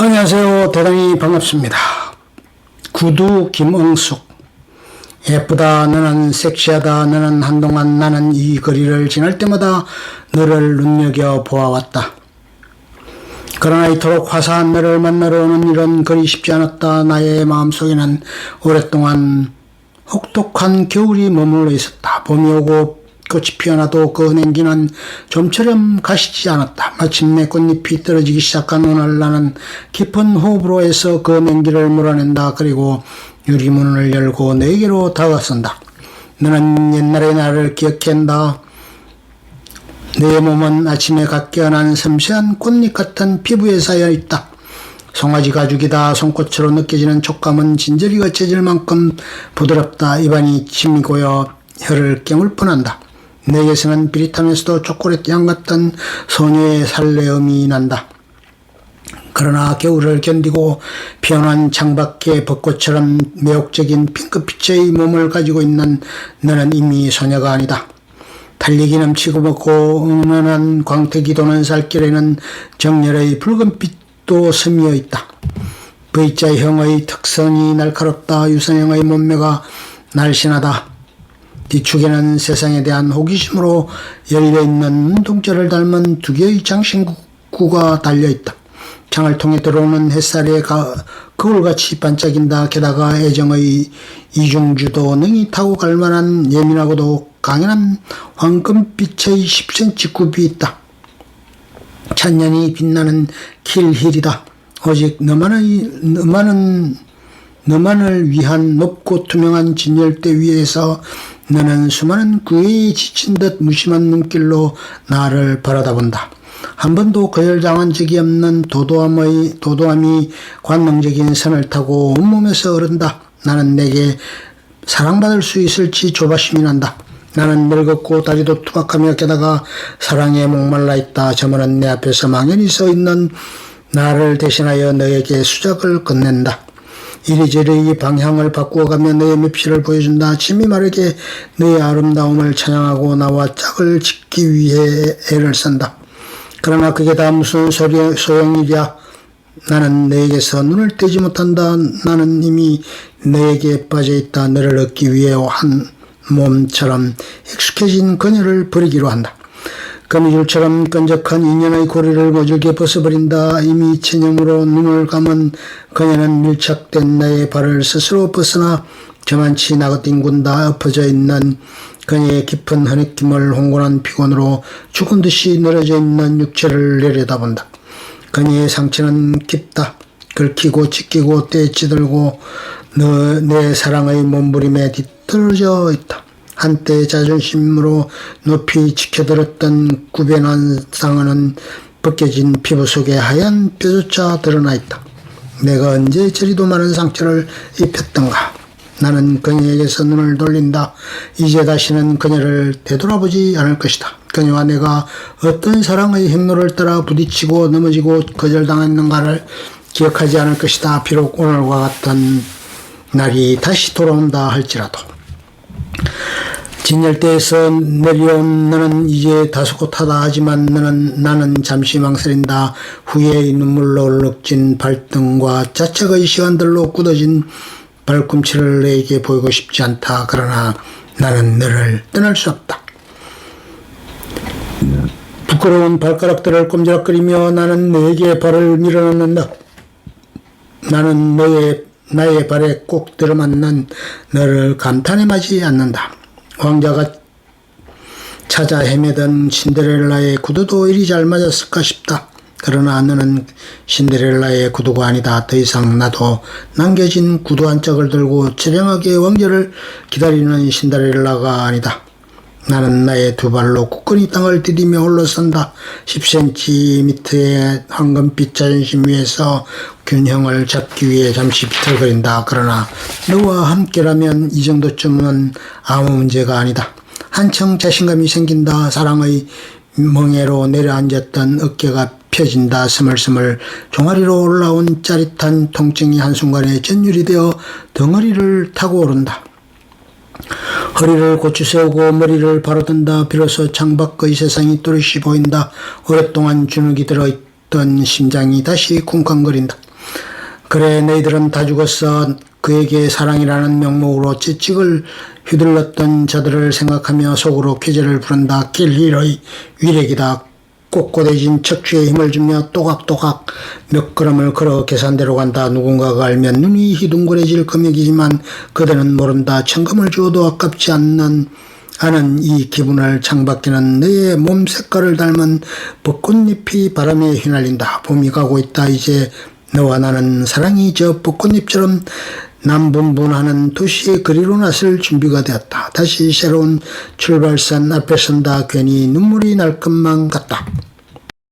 안녕하세요. 대단히 반갑습니다. 구두 김응숙. 예쁘다, 너는 섹시하다, 너는 한동안 나는 이 거리를 지날 때마다 너를 눈여겨 보아왔다. 그러나 이토록 화사한 너를 만나러 오는 이런 거리 쉽지 않았다. 나의 마음속에는 오랫동안 혹독한 겨울이 머물러 있었다. 봄이 오고 꽃이 피어나도 그 냉기는 좀처럼 가시지 않았다. 마침내 꽃잎이 떨어지기 시작한 오늘 나는 깊은 호흡으로 해서 그 냉기를 몰아낸다. 그리고 유리문을 열고 내게로 다가선다. 너는 옛날의 나를 기억한다. 내 몸은 아침에 갓 깨어난 섬세한 꽃잎 같은 피부에 쌓여 있다. 송아지 가죽이다. 손꽃으로 느껴지는 촉감은 진저리 거쳐질 만큼 부드럽다. 입안이 침이 고여 혀를 깨물뿐한다. 내게서는 비릿하면서도 초콜릿 향 같은 소녀의 살레음이 난다. 그러나 겨울을 견디고 피어난 창밖의 벚꽃처럼 매혹적인 핑크빛의 몸을 가지고 있는 너는 이미 소녀가 아니다. 달리기 넘치고 먹고 은은한 광택이 도는 살결에는 정열의 붉은 빛도 스미어 있다. V자형의 특성이 날카롭다. 유선형의 몸매가 날씬하다. 뒤축에는 세상에 대한 호기심으로 열려있는 눈동자를 닮은 두 개의 장신구가 달려있다. 창을 통해 들어오는 햇살에 가, 거울같이 반짝인다. 게다가 애정의 이중주도 능히 타고 갈 만한 예민하고도 강연한 황금빛의 10cm 굽이 있다. 찬년이 빛나는 킬힐이다. 오직 너만의, 너만은, 너만을 위한 높고 투명한 진열대 위에서 너는 수많은 그에 지친 듯 무심한 눈길로 나를 바라다본다. 한 번도 거절당한 적이 없는 도도함의, 도도함이 관능적인 선을 타고 온몸에서 흐른다. 나는 내게 사랑받을 수 있을지 조바심이 난다. 나는 늙었고 다리도 투박하며 게다가 사랑에 목말라 있다. 저번은 내 앞에서 망연히 서 있는 나를 대신하여 너에게 수작을 건넨다. 이리저리 방향을 바꾸어가며 너의 맵시를 보여준다. 침이 마르게 너의 아름다움을 찬양하고 나와 짝을 짓기 위해 애를 쓴다. 그러나 그게 다 무슨 소리, 소용이랴. 나는 너에게서 눈을 떼지 못한다. 나는 이미 너에게 빠져있다. 너를 얻기 위해 한 몸처럼 익숙해진 그녀를 버리기로 한다. 거미줄처럼 끈적한 인연의 고리를 모질게 벗어버린다. 이미 체념으로 눈을 감은 그녀는 밀착된 나의 발을 스스로 벗으나 저만치 나긋뒹군다 엎어져 있는 그녀의 깊은 흐느낌을 홍곤한 피곤으로 죽은 듯이 늘어져 있는 육체를 내려다본다. 그녀의 상처는 깊다. 긁히고 찢기고 떼찌들고 너, 내 사랑의 몸부림에 뒤떨어져 있다. 한때 자존심으로 높이 지켜들었던 구변한 상어는 벗겨진 피부 속에 하얀 뼈조차 드러나 있다. 내가 언제 저리도 많은 상처를 입혔던가. 나는 그녀에게서 눈을 돌린다. 이제 다시는 그녀를 되돌아보지 않을 것이다. 그녀와 내가 어떤 사랑의 행로를 따라 부딪히고 넘어지고 거절당했는가를 기억하지 않을 것이다. 비록 오늘과 같은 날이 다시 돌아온다 할지라도. 진열대에서 내려온 너는 이제 다소곳하다 하지만 너는 나는 잠시 망설인다. 후에 눈물로 얼룩진 발등과 자책의 시간들로 굳어진 발꿈치를 내게 보이고 싶지 않다. 그러나 나는 너를 떠날 수 없다. 부끄러운 발가락들을 꼼지락거리며 나는 너에게 발을 밀어넣는다. 나는 너의 나의 발에 꼭 들어맞는 너를 감탄에 맞지 않는다. 왕자가 찾아 헤매던 신데렐라의 구두도 이리 잘 맞았을까 싶다. 그러나 너는 신데렐라의 구두가 아니다. 더 이상 나도 남겨진 구두 한 짝을 들고 처량하게 왕자를 기다리는 신데렐라가 아니다. 나는 나의 두 발로 굳건히 땅을 디디며 올라선다. 10cm의 황금빛 자존심 위에서 균형을 잡기 위해 잠시 비틀거린다. 그러나 너와 함께라면 이 정도쯤은 아무 문제가 아니다. 한층 자신감이 생긴다. 사랑의 멍에로 내려앉았던 어깨가 펴진다. 스물스물 종아리로 올라온 짜릿한 통증이 한순간에 전율이 되어 덩어리를 타고 오른다. 허리를 고추 세우고 머리를 바로 든다. 비로소 창밖의 세상이 또렷이 보인다. 오랫동안 주눅이 들어있던 심장이 다시 쿵쾅거린다. 그래 너희들은 다 죽었어 그에게 사랑이라는 명목으로 채찍을 휘둘렀던 자들을 생각하며 속으로 쾌재를 부른다 길리의 위력이다 꼿꼿해진 척추에 힘을 주며 또각또각 몇 걸음을 걸어 계산대로 간다 누군가가 알면 눈이 희둥그레질 금액이지만 그대는 모른다 천금을 주어도 아깝지 않는 하는 이 기분을 창밖에는 너의 몸 색깔을 닮은 벚꽃잎이 바람에 휘날린다. 봄이 가고 있다. 이제 너와 나는 사랑이 저 벚꽃잎처럼 남분분하는 도시의 거리로 나설 준비가 되었다. 다시 새로운 출발선 앞에 선다. 괜히 눈물이 날 것만 같다.